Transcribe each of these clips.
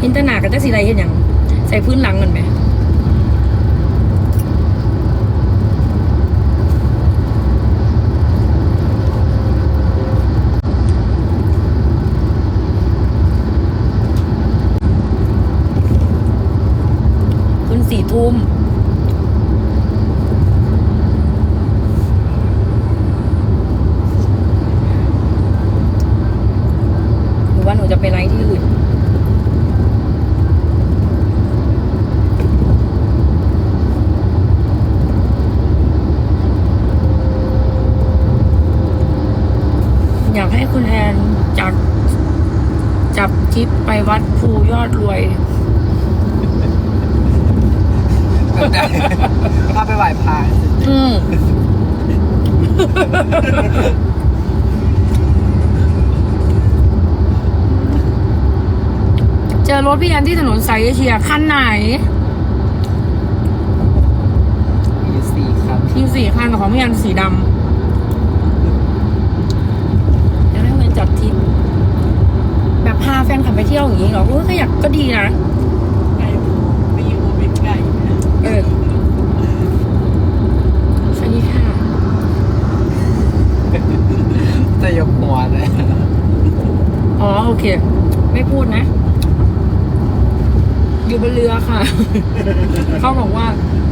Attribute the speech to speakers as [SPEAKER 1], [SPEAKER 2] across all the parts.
[SPEAKER 1] เห็นแตหนากับจักสีไรเห็นอย่างใส่พื้นหลังกันไหมขึ้นสี่ทุ่ม หรือว่าหนูจะไปไลฟ์ที่อื่น อยากให้คุณแอนจับจับ ทริปไปวัดภูยอดรวย
[SPEAKER 2] ถ้าไปไหว้พระ
[SPEAKER 1] อืมเจอรถพี่แอนที่ถนนสายเอเชียคันไหน
[SPEAKER 2] มีอยู่สี่คัน
[SPEAKER 1] มีสี่คันแต่ของพี่แอนสีดำอยากให้เงินจัดทริป แบบพาแฟนขับ ไปเที่ยวอย่างนี้เหรอเออก็อยากก็ดีนะ
[SPEAKER 3] ไปอยู่เป็นไก่
[SPEAKER 1] เออสวัสดีค่ะ
[SPEAKER 2] จะยกหัวเลย
[SPEAKER 1] อ๋อโอเค ไม่พูดนะ อยู่บนเรือค่ะ เขาบอกว่า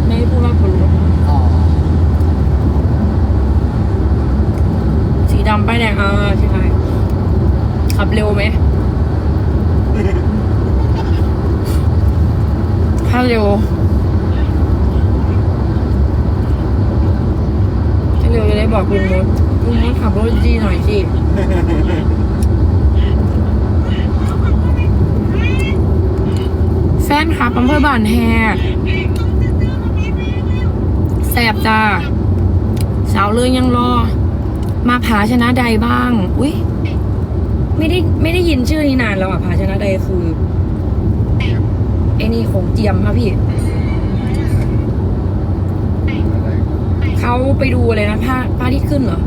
[SPEAKER 1] ไม่ให้พูดว่าบนรถ
[SPEAKER 2] อ๋อ
[SPEAKER 1] สีดำป้ายแดงอ่าใช่ขับเร็วไหม ถ้าเร็วถ้าเร็วจะได้บอกลุงมดลุงมดขับรถดีหน่อยสิแฟนขับอำเภอบ้านแฮแสบจ้าสาวเลยยังรอ มาผาชนะใดบ้าง อุ้ยไม่ได้ไม่ได้ยินชื่อนี้นานแล้วอะผาชนะใดคือ ไอ้นี่ของเจียมค่ะพี่ เขาไปดูเลยนะผ้าผ้าที่ขึ้นเหรอ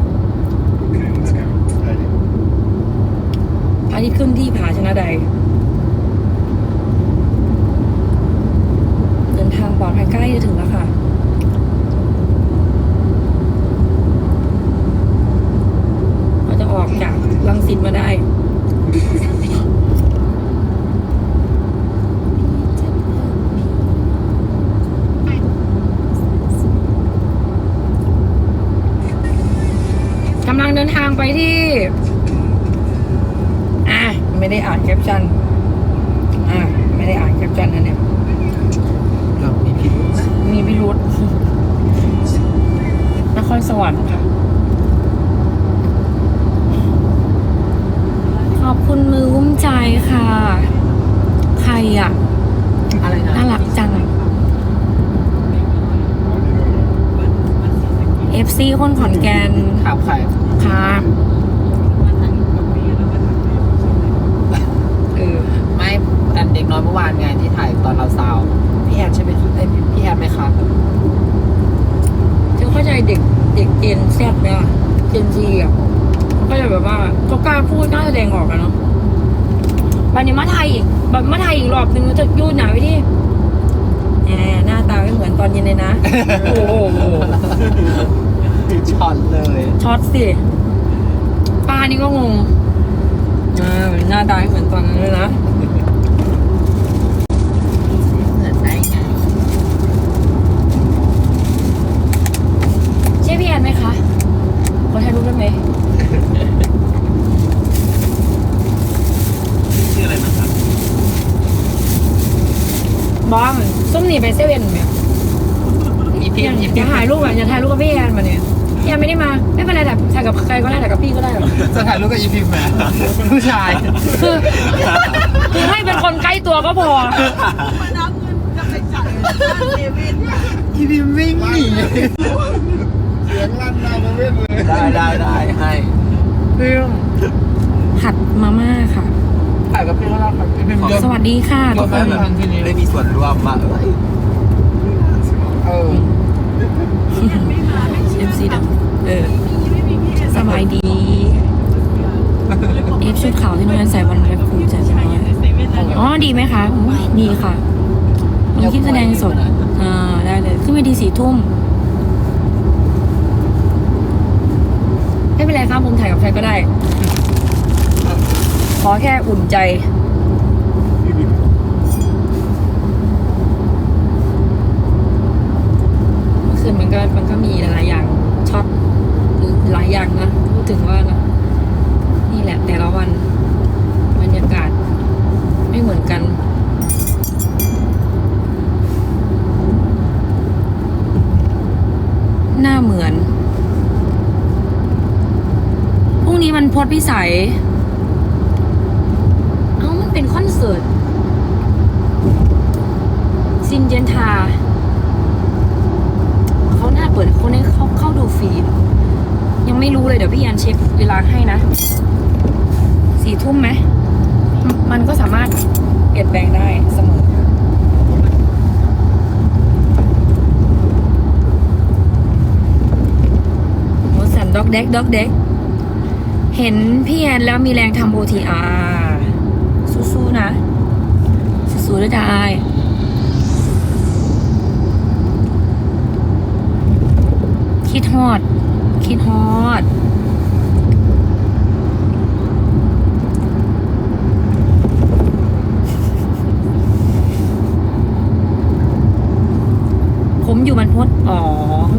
[SPEAKER 1] ผ้าที่ขึ้นที่ผาชนะใด เดินทางปลอดภัยใกล้จะถึงแล้วค่ะ เราจะออกจากลังสิตมาได้ กำลังเดินทางไปที่ อะ ไม่ได้อ่านแคปชั่น อะ ไม่ได้อ่านแคปชั่นนะเนี่ย
[SPEAKER 2] เรามีพิรุธนะ
[SPEAKER 1] มีพิรุษนครสวรรค์ค่ะ ขอบคุณมือวุ้มใจค่ะ ใครอะ
[SPEAKER 2] อะไรนะ
[SPEAKER 1] น่ารักจัง FC คนขอนแก่น
[SPEAKER 2] ถามใคร
[SPEAKER 1] ค่ะเออ
[SPEAKER 2] ไม่อันเด็กน้อยเมื่อวานไงที่ถ่ายตอนเราซาวพี่แอนใช่ไหมพี่เอ้ยพี่แอนไหมครับ
[SPEAKER 1] เธอเข้าใจเด็กเด็กเจนแซดไหมล่ะเจนซีอะเขาก็จะแบบว่าเขากล้าพูดกล้าแสดงออกกันเนาะ วันนี้มาไทยอีกแบบมาไทยอีกรอบนึงเราจะยูดหนาไปที่แหมหน้าตาไม่เหมือนตอนเย็นเลยนะ โอ้โห
[SPEAKER 2] ช็อตเลย
[SPEAKER 1] ช็อตสิป้านี่ก็งงอ่าหน้าตาไม่เหมือนตอนนั้นเลยนะ
[SPEAKER 2] เหมือนได้ไง
[SPEAKER 1] ใช่พี่แอนไหมคะขอถ่ายรูปได้ไหม
[SPEAKER 3] ชื่ออะไรนะครับ
[SPEAKER 1] บ้องส้ม หนีไปเซเว่นไหม
[SPEAKER 2] อีพิ
[SPEAKER 1] อ
[SPEAKER 2] ม
[SPEAKER 1] ย่า
[SPEAKER 2] พ์อี
[SPEAKER 1] อ
[SPEAKER 2] พิ
[SPEAKER 1] ย่ามถ่ายรูปอะอย่าถ่ายรูปกับพี่แอนมาเนี่ยพี่แอนไม่ได้มาไม่เป็นไรแต่ถ่ายกับใครก็ได้ถ่ายกับพี่ก็ได้หรอก
[SPEAKER 2] จะถ่ายรูปกับอีพิมพ์ไหมผู้ชาย
[SPEAKER 1] คือคือให้เป็นคนใกล้ตัวก็พอ
[SPEAKER 3] มานับเงินจะไปจ่ายเดวิด
[SPEAKER 2] อีพิมพ์วิ่งหนี
[SPEAKER 4] เสียงลั่นหน้ามาเว้นเลย
[SPEAKER 2] ได้ได้ได้ให้
[SPEAKER 1] เรื่องผัดมาม่าค่ะ
[SPEAKER 2] ถ่ายกับพี่ก็ได้ครับอีพิมพ์เยอะ
[SPEAKER 1] สวัสดีค่ะทุกคน
[SPEAKER 2] ได้มีส่วนร่วมมาเอ้ยเออ
[SPEAKER 1] เอฟซีดำเออสบายดีเอฟชุดขาวที่น้องแอนใส่วันแรกภูมิใจจังเลย
[SPEAKER 3] เซเว่นแล้ว
[SPEAKER 1] อ๋อดีไหมคะอุ๊ยดีค่ะมีคลิปแสดงสดอ่าได้เลยขึ้นไปดีสี่ทุ่มไม่เป็นไรครับผมถ่ายกับใครก็ได้ ขอแค่อุ่นใจเมื่อคืนมันก็มันก็มีหลายอย่างช็อตหลายอย่างนะพูดถึงว่านะนี่แหละแต่ละวันบรรยากาศไม่เหมือนกันหน้าเหมือน พรุ่งนี้มันพดพิสัย เป็นคอนเสิร์ตซินเจนทาเขาหน้าเปิดคนให้เข้าเข้าดูฟรียังไม่รู้เลยเดี๋ยวพี่ยันเช็คเวลาให้นะสี่ทุ่มไหมมันก็สามารถเปลี่ยนแปลงได้เสมอโมสันด็อกเด็กด็อกเด็ก เห็นพี่แอนแล้วมีแรงทำ OTR สู้ๆ นะ สู้ๆด้วยจ้ายคิดฮอด คิดฮอดผมอยู่บรรพตอ๋อ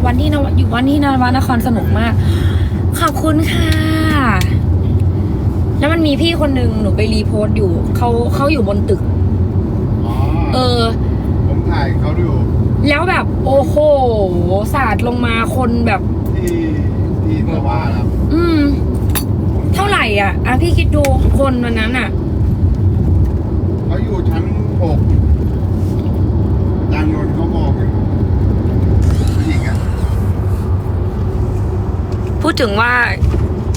[SPEAKER 1] วันที่นวอยู่วันที่นวันนครสนุกมาก ขอบคุณค่ะ แล้วมันมีพี่คนหนึ่งหนูไปรีโพสต์อยู่เขาเขาอยู่บนตึก
[SPEAKER 4] อ๋อ
[SPEAKER 1] เออ
[SPEAKER 4] ผมถ่ายเขาดู
[SPEAKER 1] แล้วแบบโอ้โหสาดลงมาคนแบบ
[SPEAKER 4] ที่ที่ตะวันครับ
[SPEAKER 1] อืมเท่าไหร่อะอะพี่คิดดูคนวันนั้นอะ
[SPEAKER 4] เขาอยู่ชั้นหกจานนนท์เขามองอยู่ผู้หญิงอะ
[SPEAKER 1] พูดถึงว่า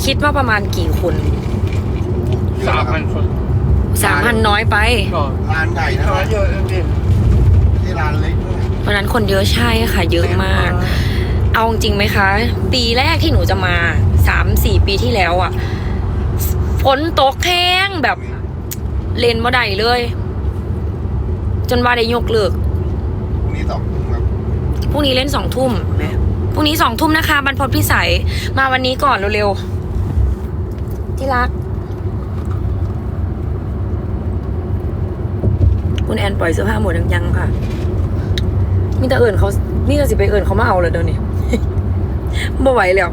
[SPEAKER 1] คิดว่าประมาณกี่คน
[SPEAKER 4] สามพันคน
[SPEAKER 1] สามพันน้อยไป
[SPEAKER 4] ร้านใหญ่นะเยอะจริงที่ร้านเล็กด้วย
[SPEAKER 1] วันนั้นคนเยอะใช่ค่ะ เยอะมาก เอาจริงไหมคะ ปีแรกที่หนูจะมาสามสี่ปีที่แล้วอะ่ะฝนตกแห้งแบบเลนมาได้เลย จนว่าได้ยกเลิก
[SPEAKER 4] พรุ่งนี้สองทุ่มครับ
[SPEAKER 1] พรุ่งนี้เล่นสองทุ่มพรุ่งนี้สองทุ่มนะคะบรรพตพิสัยมาวันนี้ก่อนเร็วๆที่รัก คุณแอนปล่อยเสื้อผ้าหมดยังยังค่ะ มีแต่เอิญเขานี่จะสิไปเอิญเขามาเอาเลยเดี๋ยวนี้บ่ไหวแล้ว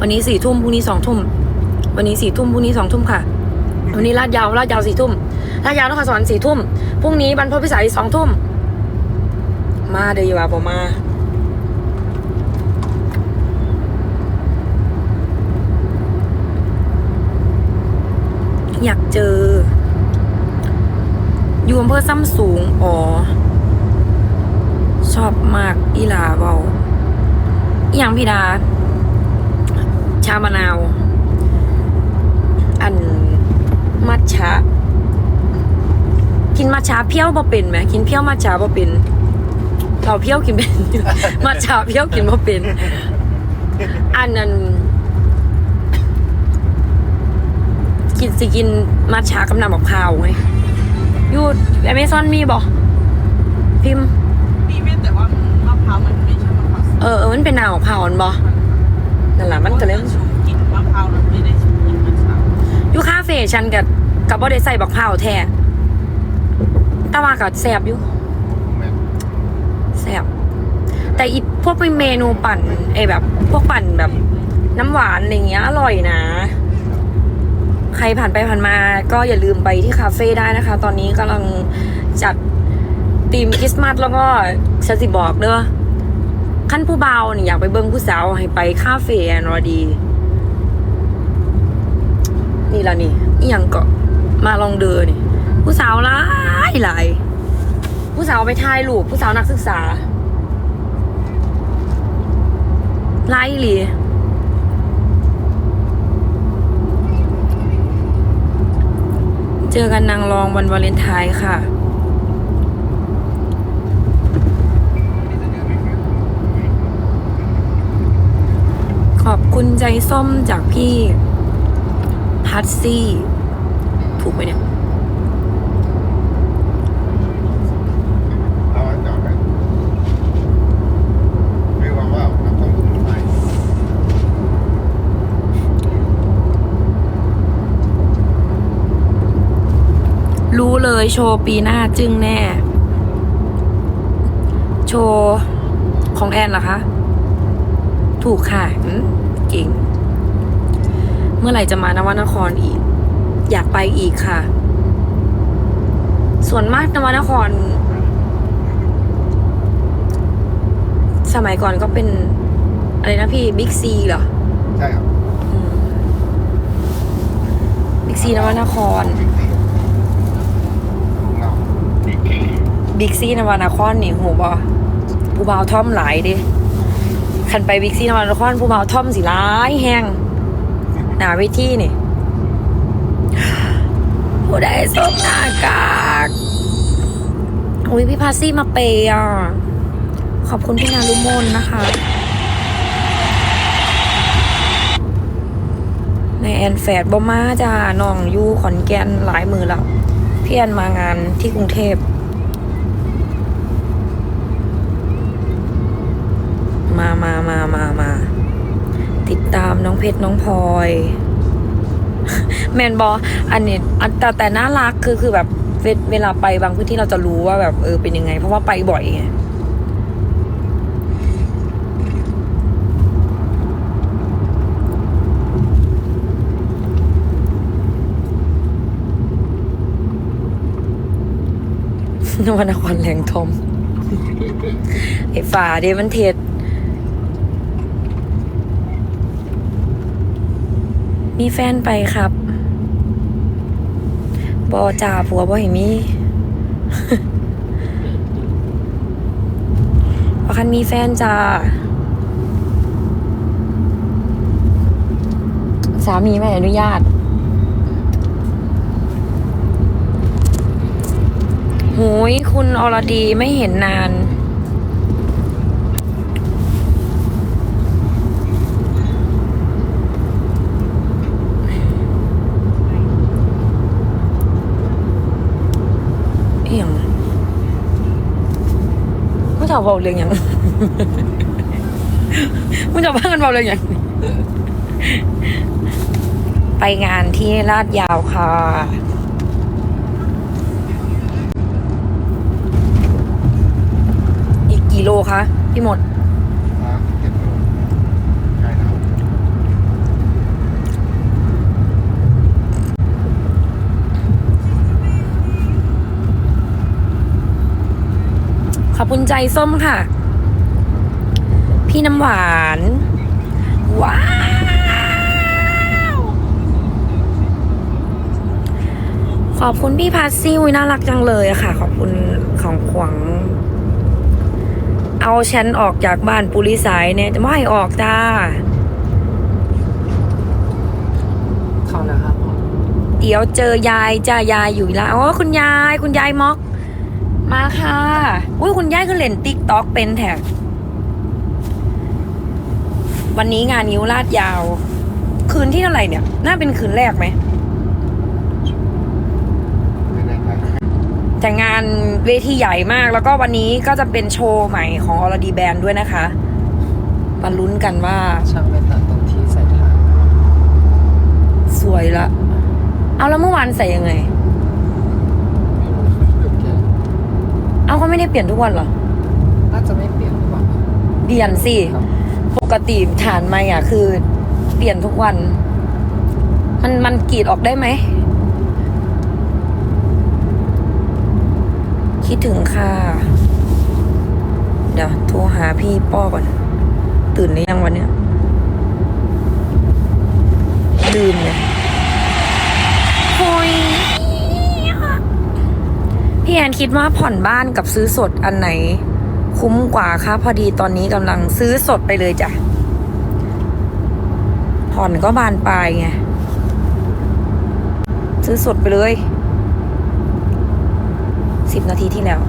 [SPEAKER 1] วันนี้สี่ทุ่มพรุ่งนี้สองทุ่ม วันนี้สี่ทุ่มพรุ่งนี้สองทุ่มค่ะ วันนี้ลาดยาวลาดยาวสี่ทุ่มลาดยาวนครสวรรค์สี่ทุ่ม พรุ่งนี้บรรพตพิสัยสองทุ่ม มาเดี๋ยวอยู่ว่าผมมา อยากเจอ อยู่อำเภอซ้ำสูง อ๋อ ชอบมากอีหลาเบาอย่างพี่ดา ชามะนาว อัน มัทฉะกินมัทฉะเพี้ยวบ่เป็นไหมกินเพี้ยวมัทฉะบ่เป็นเราเพี้ยวกินเป็น มัทฉะเพี้ยวกินบ่เป็น อันนั้น กินสิกินมัทฉะกับน้ำมะพร้าวไงอยูอเมซอนมีบ่พิมพ์
[SPEAKER 3] มีเม็ดแต่ว่ามะพร้าวมันไม่ใช่มะพร้าว
[SPEAKER 1] เออเออมันเป็นน้ำมะพร้าวอันบ่นั่นแหละมันก็เลย
[SPEAKER 3] ชูกินมะพร้าวแล้วไม่ได้ชูกินมะพร้าว
[SPEAKER 1] อยู่คาเฟ่ฉันกับกับบ่ได้ใส่บักพร้าวแท้แต่ว่าก็แซ่บอยู่
[SPEAKER 4] แม่น
[SPEAKER 1] แซ่บแต่อีพวกเป็นเมนูปั่นไอแบบ พวกปั่นแบบน้ำหวานอะไรเงี้ยอร่อยนะ ใครผ่านไปผ่านมาก็อย่าลืมไปที่คาเฟ่ได้นะคะ ตอนนี้กำลังจัดธีมคริสต์มาสแล้วก็สสิบอกเด้อขั้นผู้เบาเนี่ยอยากไปเบิ้งผู้สาวให้ไปคาเฟ่แอนรอดี นี่ละนี่อยังก็มาลองเดินนี่ ผู้สาวหลายหลายผู้สาวไปถ่ายรูปผู้สาวนักศึกษาไล่หลี เจอกันนางรองวันวาเลนไทน์ค่ะ ขอบคุณใจส้มจากพี่พัตซี่ ถูกไหมเนี่ย
[SPEAKER 4] เอาไว้จอดไว้ไม่ว่าว่าน้ำต้มสมุนไพร
[SPEAKER 1] รู้เลยโชว์ปีหน้าจึงแน่ โชว์ของแอนเหรอคะ ถูกค่ะอืมเก่ง เมื่อไหร่จะมานวนครอีก อยากไปอีกค่ะ ส่วนมากนวนคร สมัยก่อนก็เป็น อะไรนะพี่บิ๊กซีเหรอ
[SPEAKER 4] ใช่ครับ
[SPEAKER 1] บิ๊กซีนวนคร
[SPEAKER 4] บิ๊กซีของเรา
[SPEAKER 1] บิ๊กซีนวนครนี่โหบอผู้บ่าวท่อมหลายเดิคันไปบิ๊กซีนวนครผู้บ่าวท่อมสิหลายแห้งหนาเวทีนี่ผู้ใดสบหน้ากากอุ้ยพี่พาซี่มาเปย์อะ ขอบคุณพี่นารุมนนะคะในแอนแฟดบอมาจ้าน้องอยู่ขอนแก่นหลายมือแล้ว พี่แอนมางานที่กรุงเทพ มามามามามา ติดตามน้องเพชรน้องพลอย แมนบออันนี้แต่แต่น่ารักคือคือแบบเวลาไปบางพื้นที่เราจะรู้ว่าแบบเออเป็นยังไง เพราะว่าไปบ่อยไง นวนครแหลงทมไอ้ฝ่าเดมันเทศมีแฟนไปครับบอจ่าผัวบอเห็นมีพอคันมีแฟนจ้าสามีไม่อนุญาต หูยคุณอรดีไม่เห็นนาน เอียงผู้ชาวบอกเรื่องยังผู้ชาวบ้านกันบอกเรื่องยังไปงานที่ลาดยาวค่ะ อี กี่โลคะพี่หมดขอบคุณใจส้มค่ะ พี่น้ำหวาน ว้าวขอบคุณพี่พาซี่น่ารักจังเลยอะค่ะ ขอบคุณของขวัญ เอาฉันออกจากบ้านปุริสายเนี่ยจะไม่ให้ออกจ้า
[SPEAKER 2] เข้าแล้วครับผม
[SPEAKER 1] เดี๋ยวเจอยายจ้ายายอยู่แล้วโอ้คุณยาย คุณยายม็อก มาค่ะอุ้ยคุณยายคือเล่นติ๊กต็อกเป็นแถบวันนี้งานนิ้วลาดยาว คืนที่เท่าไหร่เนี่ย น่าเป็นคืนแรกไหม
[SPEAKER 4] ไม่แน่ใจ
[SPEAKER 1] แต่งานเวทีใหญ่มาก แล้วก็วันนี้ก็จะเป็นโชว์ใหม่ของอรดีแบนด้วยนะคะมาลุ้นกันว่า
[SPEAKER 2] ช่างไม่ตัดตรงที่ใส่ถ่าน
[SPEAKER 1] สวยละ เอาแล้วเมื่อวานใส่ยังไง
[SPEAKER 2] ไม่รู้เดี๋ยวแก
[SPEAKER 1] เอาเขาไม่ได้เปลี่ยนทุกวันเหรอ
[SPEAKER 2] น่าจะไม่เปลี่ยนหรือเปล่า
[SPEAKER 1] เปลี่ยนสิ
[SPEAKER 2] ครับ
[SPEAKER 1] ปกติฐานไม่อะคือ เปลี่ยนทุกวัน มันมันกรีดออกได้ไหม คิดถึงค่ะ เดี๋ยวโทรหาพี่ป้อก่อน ตื่นหรือยังวันเนี้ยลืมเลยโอยพี่แอนคิดว่าผ่อนบ้านกับซื้อสดอันไหน คุ้มกว่าคะพอดีตอนนี้กำลังซื้อสดไปเลยจ้ะ ผ่อนก็บานปลายไง ซื้อสดไปเลย สิบนาทีที่แล้ว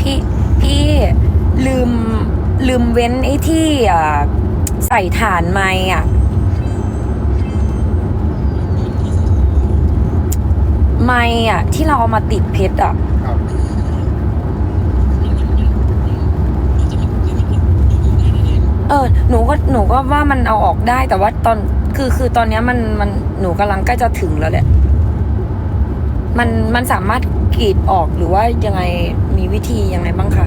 [SPEAKER 1] พี่พี่ลืมลืมเว้นไอ้ที่ใส่ฐานไม้อะไม้อะ ที่เราเอามาติดเพชรอะ
[SPEAKER 4] ครับ
[SPEAKER 1] เออหนูก็หนูก็ว่ามันเอาออกได้แต่ว่าตอนคือคือตอนเนี้ยมันมันหนูกำลังใกล้จะถึงแล้วแหละมันมันสามารถกรีดออกหรือว่ายังไงมีวิธียังไงบ้างคะ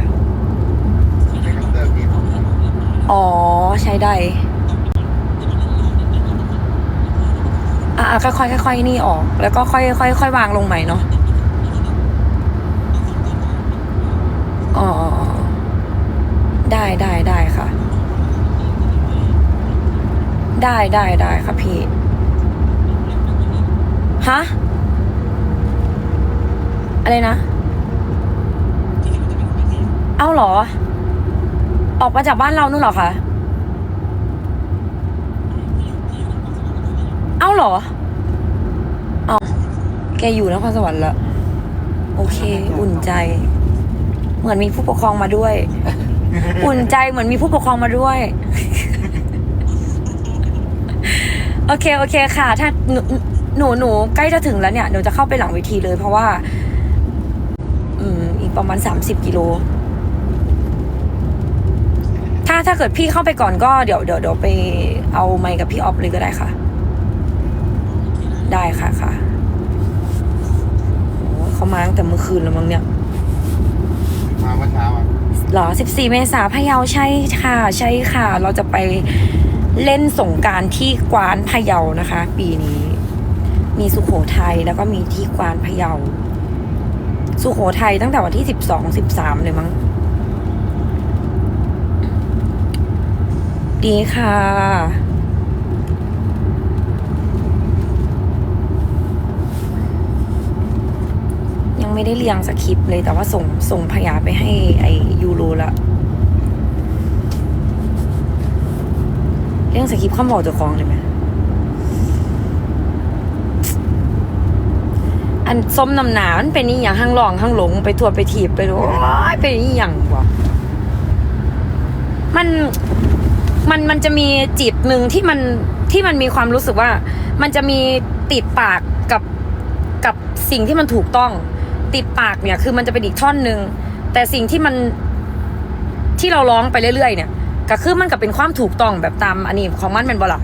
[SPEAKER 4] อ๋อ
[SPEAKER 1] ใช้ได้อ่าค่อยๆค่อยนี่ออก แล้วก็ค่อยค่อยค่อยวางลงใหม่เนาะอ๋อได้ได้ได้ค่ะ ได้ได้ได้ค่ะพี่ ฮะ อะไรนะ เอ้าเหรอ ออกมาจากบ้านเรานู่นเหรอคะ เอ้าเหรอ เอาแกอยู่นครสวรรค์ละโอเค อุ่นใจ เหมือนมีผู้ปกครองมาด้วย อุ่นใจเหมือนมีผู้ปกครองมาด้วย โอเคโอเคค่ะ ถ้าหนูหนูหนูใกล้จะถึงแล้วเนี่ยหนูจะเข้าไปหลังเวทีเลย เพราะว่า อืม อีกประมาณสามสิบกิโล ถ้าถ้าเกิดพี่เข้าไปก่อนก็เดี๋ยวเดี๋ยวเดี๋ยวไปเอาไมค์กับพี่ออฟเลยก็ได้ค่ะ ได้ค่ะค่ะโอ้ยเขามาตั้งแต่เมื่อคืนแล้วมั้งเนี่ย
[SPEAKER 4] มาเมื่อเช้าอะ
[SPEAKER 1] หรอ 14 เมษาพะเยาใช่ค่ะ ใช่ค่ะ เราจะไป เล่นสงการที่กวานพะเยานะคะ ปีนี้ มีสุโขทัยแล้วก็มีที่กวานพะเยา สุโขทัยตั้งแต่วันที่12 13เลยมั้งดีค่ะยังไม่ได้เรียงสคริปต์เลยแต่ว่าส่งส่งพยาไปให้ไอยูโรละ เรื่องสคริปต์ข้ามบอกเจ้าของเลยไหมอันส้มนำหนามันเป็นนี่อย่างห้างหลองห้างหลงไปทัวไปถีบไปดูโอ้ยเป็นนี่อย่างวะมันมันมันจะมีจิตหนึ่งที่มันที่มันมีความรู้สึกว่า มันจะมีติดปากกับกับสิ่งที่มันถูกต้อง ติดปากเนี่ย คือมันจะเป็นอีกท่อนหนึ่งแต่สิ่งที่มันที่เราร้องไปเรื่อยๆเนี่ย ก็คือมันก็เป็นความถูกต้องแบบตามอันนี้ของมันเป็นบ่ล่ะ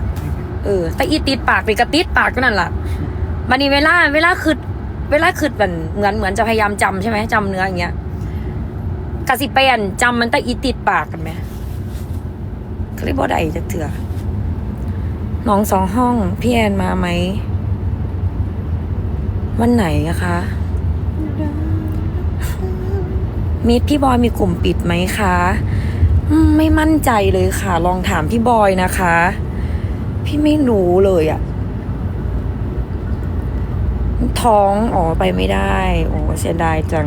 [SPEAKER 1] เออ แต่อีติดปากนี่ก็ติดปากก็นั่นล่ะมันนี่เวลา เวลาคือเวลาคือเหมือนเหมือนเหมือนจะพยายามจำใช่ไหมจำเนื้ออย่างเงี้ยกสิเปลี่ยนจำมันแต่อีติดปากกันไหมเขาเรียกว่าใดจะเถื่อน้องสองห้องพี่แอนมาไหมวันไหนอะคะมิตรพี่บอยมีกลุ่มปิดไหมคะอืม ไม่มั่นใจเลยค่ะ ลองถามพี่บอยนะคะ พี่ไม่รู้เลยอะท้องอ๋อไปไม่ได้ โอ้เสียดายจัง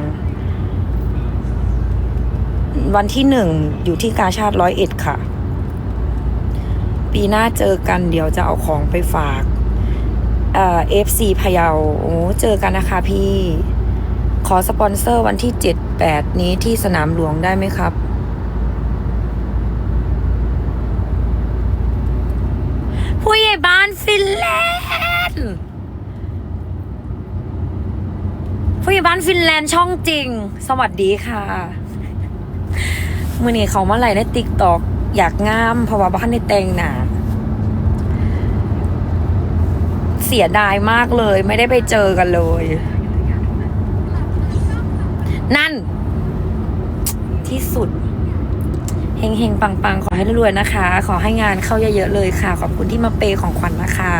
[SPEAKER 1] วันที่หนึ่งอยู่ที่กาชาติร้อยเอ็ดค่ะ ปีหน้าเจอกันเดี๋ยวจะเอาของไปฝากเอ่อฟซีพะเยาโอ้เจอกันนะคะพี่ ขอสปอนเซอร์วันที่เจ็ดแปดนี้ที่สนามหลวงได้ไหมครับ ผู้ใหญ่บ้าน ฟินแลนด์ผู้ใหญ่บ้านฟินแลนด์ช่องจริง สวัสดีค่ะ มื่อนี้เขามาไหลในติ๊กตอกอยากงามเพราะว่าบ้านในแตงหนาเสียดายมากเลย ไม่ได้ไปเจอกันเลย นั่น ที่สุด เฮงเฮงปังปังๆ ขอให้รวยๆนะคะ ขอให้งานเข้าเยอะๆเลยค่ะ ขอบคุณที่มาเปย์ของขวัญนะคะ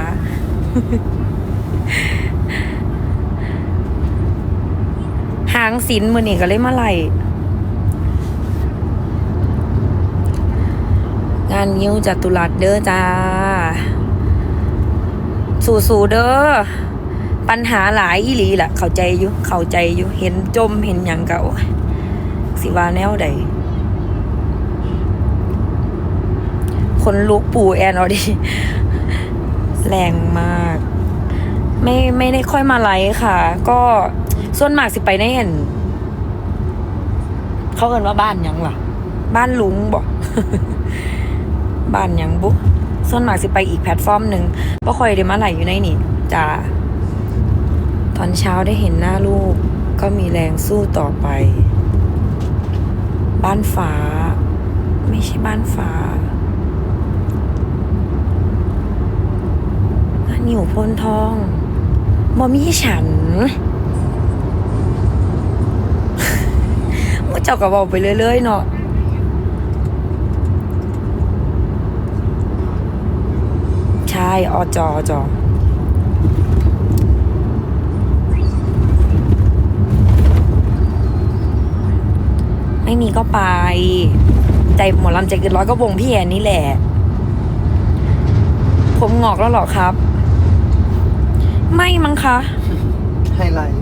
[SPEAKER 1] หางศิลป์มือนี่ก็เลยมาไหลงานยิ้วจัตุรัสเด้อจ้า สู่ๆเด้อ ปัญหาหลายอีหลีแหละเข้าใจอยู่ เข้าใจอยู่ เห็นจมเห็นอย่างเก่า สิว่าแนวใด คนลุกปู่แอนออดีแรงมาก ไม่ไม่ได้ค่อยมาไลฟ์ค่ะ ก็ส่วนมากสิไปในเห็น เขาเอินว่าบ้านหยังล่ะ บ้านลุงบอกบ้านหยังบุส่วนมากสิไปอีกแพลตฟอร์มหนึ่งบ่ค่อยได้มาไหลอยู่ในนี่จ้าตอนเช้าได้เห็นหน้าลูก ก็มีแรงสู้ต่อไป บ้านฟ้า ไม่ใช่บ้านฟ้าบ้า นอยู่พ้นทองบ่มีฉันมื่อเจ้าก็บอกไปเรื่อยๆเนาะใช่อจอจอไม่มีก็ไป ใจหมอลำใจเกินร้อยก็วงพี่แอนนี่แหละ ผมงอกแล้วหรอครับ ไม่มั้งคะ
[SPEAKER 2] ไฮไลท์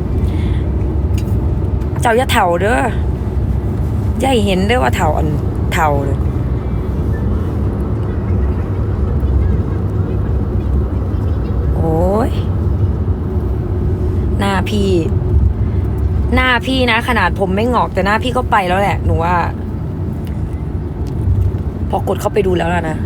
[SPEAKER 1] เจ้าอย่าเถ่าเด้ออย่าให้เห็นเด้อว่าเถ่าอันเถ่าเลยโอ้ยหน้าพี่ หน้าพี่นะ ขนาดผมไม่งอกแต่หน้าพี่ก็ไปแล้วแหละ หนูว่า พอกดเข้าไปดูแล้วล่ะนะ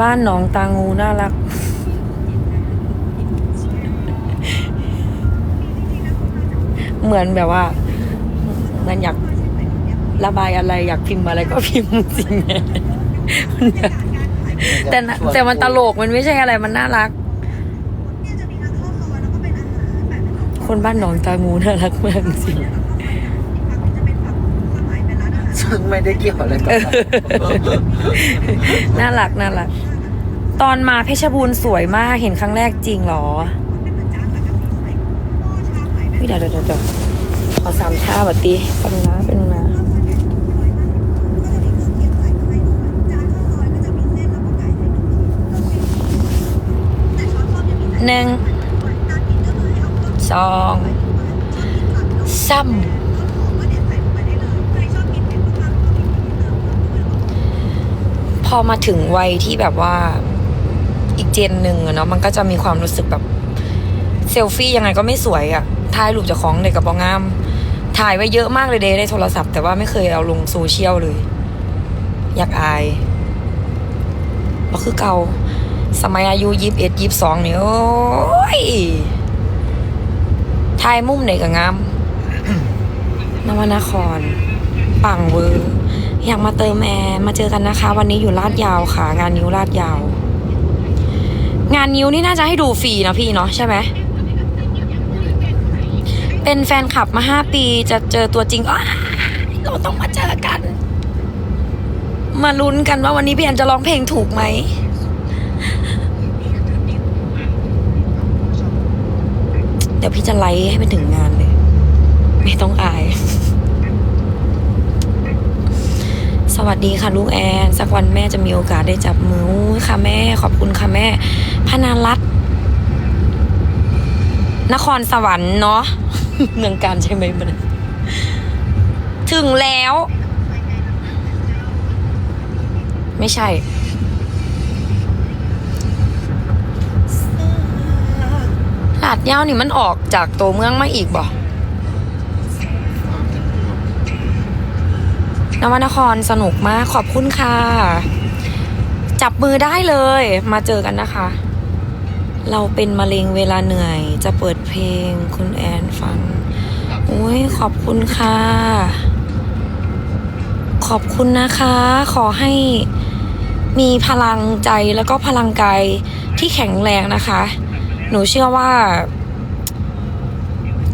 [SPEAKER 1] บ้านหนองตางูน่ารัก เหมือนแบบว่าเหมันอยากระบายอะไรอยากพิมพ์อะไรก็พิมพ์จริงไงแต่น่ะแต่มันตลกมันไม่ใช่อะไรมันน่ารัก คนบ้านหนองตางูน่ารักมากจริง
[SPEAKER 2] ซึ่งไม่ได้เกี่ยวอะไรกับเรา
[SPEAKER 1] น่ารักน่ารัก ตอนมาเพชรบูรณ์สวยมากเห็นครั้งแรกจริงหรอวิเดี๋ยวเดี๋ยวเดี๋ยวขอสามชาบัดตีเป็นงนะเป็นงนะหนึ่งสองสามพอมาถึงวัยที่แบบว่า อีกเจนหนึ่งอะเนาะมันก็จะมีความรู้สึกแบบเซลฟี่ยังไงก็ไม่สวยอะถ่ายรูปจากของเด็กกับบองงาม ถ่ายไว้เยอะมากเลยเดย์ในโทรศัพท์ แต่ว่าไม่เคยเอาลงโซเชียลเลย อยากอายก็คือเก่าสมัยอายุยี่สิบเอ็ดยี่สิบสองเนี่ยโอ้ยถ่ายมุมไหนก็งามนวนคร ปังเวอร์อยากมาเติมแอร์มาเจอกันนะคะ วันนี้อยู่ลาดยาวค่ะ งานนิ้วลาดยาว งานนิ้วนี่น่าจะให้ดูฟรีนะพี่เนาะใช่ไหมเป็นแฟนคลับมาห้าปีจะเจอตัวจริงอ้าเราต้องมาเจอกัน มาลุ้นกันว่าวันนี้พี่แอนจะร้องเพลงถูกไหมเดี๋ยวพี่จะไลฟ์ให้ไปถึงงานเลย ไม่ต้องอาย สวัสดีค่ะลูกแอน สักวันแม่จะมีโอกาสได้จับมือค่ะแม่ ขอบคุณค่ะแม่ พนารัตนครสวรรค์เนาะเมืองการใช่ไหมมันถึงแล้ว ไม่ใช่ลาดยาวนี่มันออกจากตัวเมืองมาอีกบ่นวนครสนุกมากขอบคุณค่ะ จับมือได้เลยมาเจอกันนะคะ เราเป็นมะเร็งเวลาเหนื่อย จะเปิดเพลงคุณแอนฟังโอ้ยขอบคุณค่ะ ขอบคุณนะคะ ขอให้มีพลังใจแล้วก็พลังกายที่แข็งแรงนะคะ หนูเชื่อว่า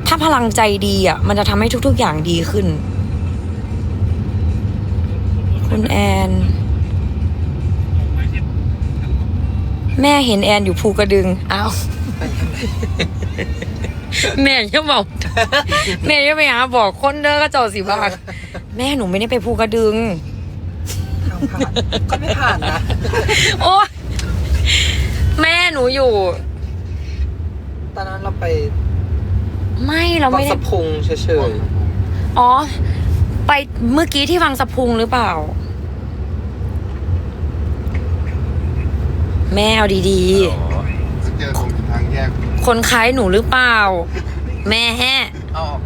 [SPEAKER 1] ถ้าพลังใจดีอะ มันจะทำให้ทุก ๆ อย่างดีขึ้น คุณแอน แม่เห็นแอนอยู่ภูกระดึงอ้าวแม่ยังบอก แม่ยังไปหาบอกคนเด้อก็เจ้าสิบ้าแม่หนูไม่ได้ไปภูกระดึง
[SPEAKER 2] ทางผ่านก็ไม่ผ่านนะ
[SPEAKER 1] โอ้ยแม่หนูอยู่
[SPEAKER 2] ตอนนั้นเราไป
[SPEAKER 1] ไม่เรา
[SPEAKER 2] วั
[SPEAKER 1] ไม่
[SPEAKER 2] ง
[SPEAKER 1] ได้
[SPEAKER 2] สะพุงเฉย
[SPEAKER 1] อ๋อ ไปเมื่อกี้ที่วังสะพุงหรือเปล่า แม่เอาดี
[SPEAKER 4] จะเจอตรงทางแยก
[SPEAKER 1] ๆ คนคล้ายหนูหรือเปล่า แม่แฮะ
[SPEAKER 2] เอาออก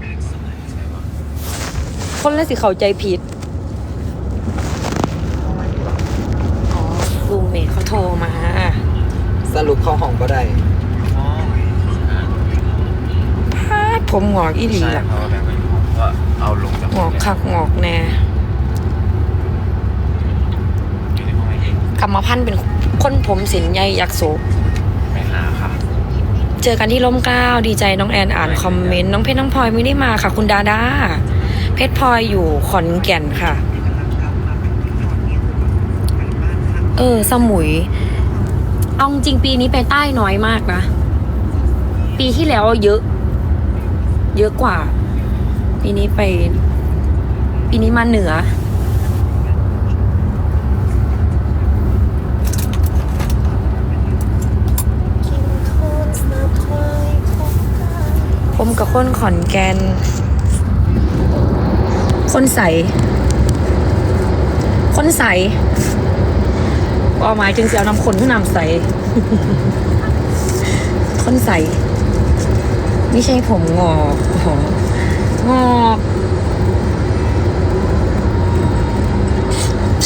[SPEAKER 1] คนละสิเข้าใจผิด อ๋อลูเมทเขาโทรมา
[SPEAKER 2] สรุปเข้าห้องก็ได้
[SPEAKER 1] พาดผมหงอกอีหลี
[SPEAKER 5] ใช่
[SPEAKER 1] ล่ะ
[SPEAKER 5] เขาแล้วก็เอาลงจาก
[SPEAKER 1] หงอกคักหงอกแน่
[SPEAKER 5] อยู่ในห้องไอเอง
[SPEAKER 1] กรรมพันธุ์เป็น คนผมสินใยยักษ์โศก
[SPEAKER 5] ไปหาค่ะ
[SPEAKER 1] เจอกันที่ร่มเกล้าดีใจน้องแอนอ่านคอมเมนต์น้องเพชรน้องพลอยไม่ได้มาค่ะ คุณดาดาเพชรพลอยอยู่ขอนแก่นค่ะ เออ สมุยเอาจริงๆปีนี้ไปใต้น้อยมากนะ ปีที่แล้วเยอะ เยอะกว่า ปีนี้ไป ปีนี้มาเหนือ ผมกับคนขอนแกน คนใส คนใสก็หมายถึงเสียวนำคนที่นำใส คนใส ไม่ใช่ผมงอกอ๋องอก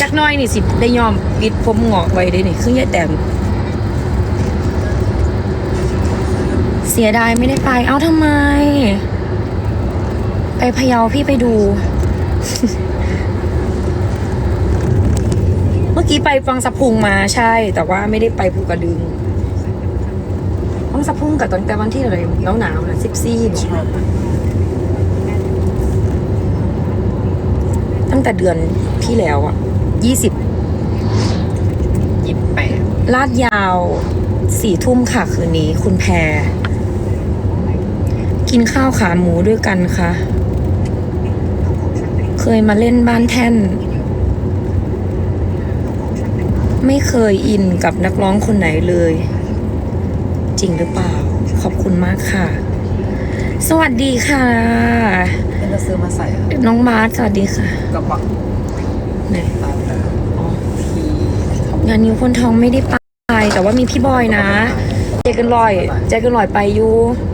[SPEAKER 1] จักน้อยนี่สิได้ยอมปิดผมงอกไว้ได้นี่คือยายแต้ม เสียดายไม่ได้ไป เอ้าทำไม ไปพะเยาพี่ไปดู เมื่อกี้ไปฟังสะพุงมาใช่ แต่ว่าไม่ได้ไปภูกระดึงฟังสะพุงกับตอนแต่วันที่อะไรหนาวหนาวๆนะสิบสี่ตั้งแต่เดือนที่แล้วอะยี่สิบ
[SPEAKER 2] ยี่สิบแปด
[SPEAKER 1] ลาดยาวสี่ทุ่มค่ะคืนนี้คุณแพร กินข้าวขาหมูด้วยกันค่ะ เคยมาเล่นบ้านแท่น ไม่เคยอินกับนักร้องคนไหนเลย จริงหรือเปล่า ขอบคุณมากค่ะ สวัสดีค่ะ
[SPEAKER 2] เป็นเราซื้อมาใส่อะ
[SPEAKER 1] น้องมาร์ทสวัสดีค่ะ
[SPEAKER 2] กระเป๋า
[SPEAKER 1] ไหน
[SPEAKER 2] ตามแล้วอ๋อที่
[SPEAKER 1] งานนิ้วคนทองไม่ได้ไป แต่ว่ามีพี่บอยนะ เจอกันลอย เจอกันลอยไปอยู่
[SPEAKER 2] เ